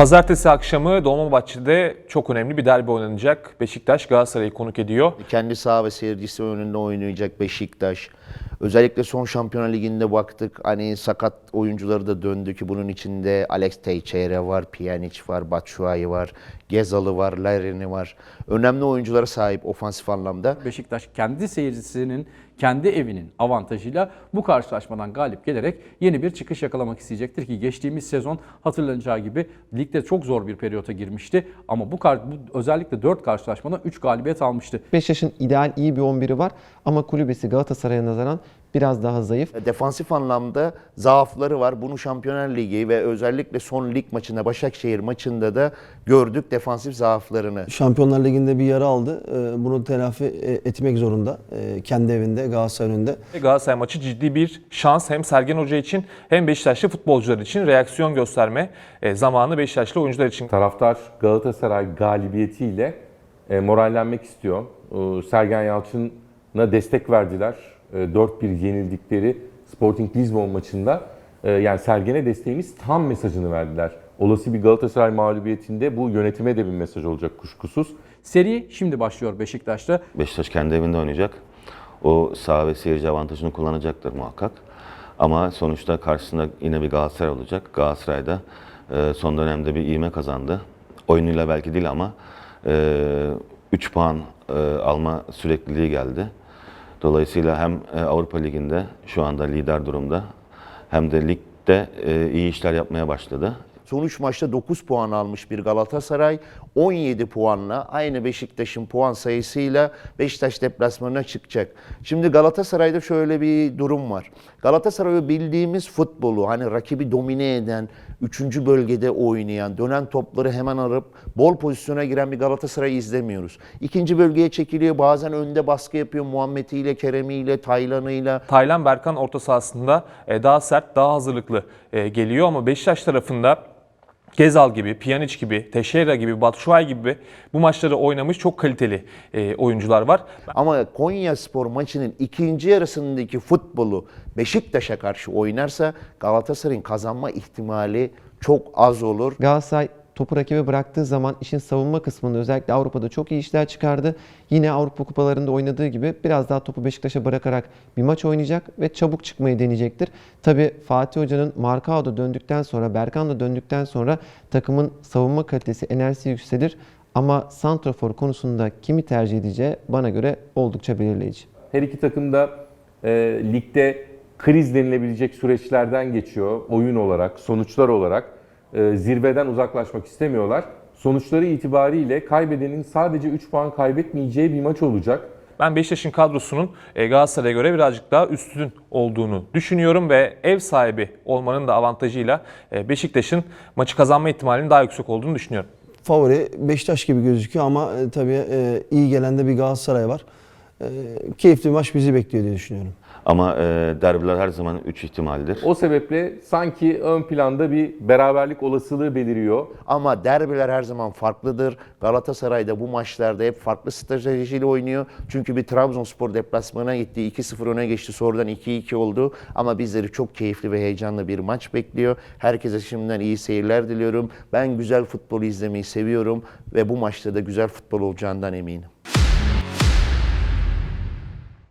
Pazartesi akşamı Dolmabahçe'de çok önemli bir derbi oynanacak. Beşiktaş Galatasaray'ı konuk ediyor. Kendi saha ve seyircisi önünde oynayacak Beşiktaş. Özellikle son Şampiyonlar Ligi'nde baktık. Hani sakat oyuncuları da döndü ki bunun içinde Alex Teixeira var, Pjanic var, Batshuayi var, Gezalı var, Larin'i var. Önemli oyunculara sahip ofansif anlamda. Beşiktaş kendi seyircisinin kendi evinin avantajıyla bu karşılaşmadan galip gelerek yeni bir çıkış yakalamak isteyecektir ki geçtiğimiz sezon hatırlanacağı gibi ligde çok zor bir periyota girmişti ama bu, bu özellikle 4 karşılaşmada 3 galibiyet almıştı. Beşiktaş'ın ideal iyi bir 11'i var ama kulübesi Galatasaray'a nazaran biraz daha zayıf. Defansif anlamda zaafları var. Bunu Şampiyonlar Ligi ve özellikle son lig maçında Başakşehir maçında da gördük defansif zaaflarını. Şampiyonlar Ligi'nde bir yara aldı. Ee, Bunu telafi e, etmek zorunda. Kendi evinde, Galatasaray önünde. Galatasaray maçı ciddi bir şans hem Sergen Hoca için hem Beşiktaşlı futbolcular için reaksiyon gösterme e, zamanı Beşiktaşlı oyuncular için. Taraftar Galatasaray galibiyetiyle e, morallenmek istiyor. E, Sergen Yalçın'a destek verdiler. E, 4-1 yenildikleri Sporting Lisbon maçında e, yani Sergen'e desteğimiz tam mesajını verdiler. Olası bir Galatasaray mağlubiyetinde bu yönetime de bir mesaj olacak kuşkusuz. Seri şimdi başlıyor Beşiktaş'ta. Beşiktaş kendi evinde oynayacak. O saha ve seyirci avantajını kullanacaktır muhakkak. Ama sonuçta karşısında yine bir Galatasaray olacak. Galatasaray da e, son dönemde bir ivme kazandı. Oyunuyla belki değil ama 3 puan e, alma sürekliliği geldi. Dolayısıyla hem e, Avrupa Ligi'nde şu anda lider durumda hem de ligde e, iyi işler yapmaya başladı. Son 3 maçta 9 puan almış bir Galatasaray 17 puanla aynı Beşiktaş'ın puan sayısıyla Beşiktaş deplasmanına çıkacak. Şimdi Galatasaray'da şöyle bir durum var. Galatasaray bildiğimiz futbolu hani rakibi domine eden, 3. bölgede oynayan, dönen topları hemen arıp bol pozisyona giren bir Galatasaray izlemiyoruz. İkinci bölgeye çekiliyor bazen önde baskı yapıyor Muhammed'iyle, Kerem'iyle, Taylan'ıyla. Taylan Berkan orta sahasında e, daha sert, daha hazırlıklı e, geliyor ama Beşiktaş tarafında Gezal gibi, Pjanic gibi, Teixeira gibi, Batshuayi gibi bu maçları oynamış çok kaliteli e, oyuncular var. Ama Konya Spor maçının ikinci yarısındaki futbolu Beşiktaş'a karşı oynarsa Galatasaray'ın kazanma ihtimali çok az olur. Galatasaray topu rakibe bıraktığı zaman işin savunma kısmında özellikle Avrupa'da çok iyi işler çıkardı. Yine Avrupa kupalarında oynadığı gibi biraz daha topu Beşiktaş'a bırakarak bir maç oynayacak ve çabuk çıkmayı deneyecektir. Tabi Fatih Hoca'nın Marcao da döndükten sonra, Berkan da döndükten sonra takımın savunma kalitesi, enerjisi yükselir. Ama Santrafor konusunda kimi tercih edeceği bana göre oldukça belirleyici. Her iki takım da e, ligde kriz denilebilecek süreçlerden geçiyor. Oyun olarak, sonuçlar olarak zirveden uzaklaşmak istemiyorlar. Sonuçları itibariyle kaybedenin sadece 3 puan kaybetmeyeceği bir maç olacak. Ben Beşiktaş'ın kadrosunun e, Galatasaray'a göre birazcık daha üstün olduğunu düşünüyorum ve ev sahibi olmanın da avantajıyla e, Beşiktaş'ın maçı kazanma ihtimalinin daha yüksek olduğunu düşünüyorum. Favori Beşiktaş gibi gözüküyor ama e, tabii e, iyi gelen de bir Galatasaray var. E, Keyifli bir maç bizi bekliyor diye düşünüyorum. Ama e, derbiler her zaman 3 ihtimaldir. O sebeple sanki ön planda bir beraberlik olasılığı beliriyor. Ama derbiler her zaman farklıdır. Galatasaray da bu maçlarda hep farklı stratejiyle oynuyor. Çünkü bir Trabzonspor deplasmana gitti. 2-0 öne geçti. Sonradan 2-2 oldu. Ama bizleri çok keyifli ve heyecanlı bir maç bekliyor. Herkese şimdiden iyi seyirler diliyorum. Ben güzel futbol izlemeyi seviyorum ve bu maçta da güzel futbol olacağından eminim.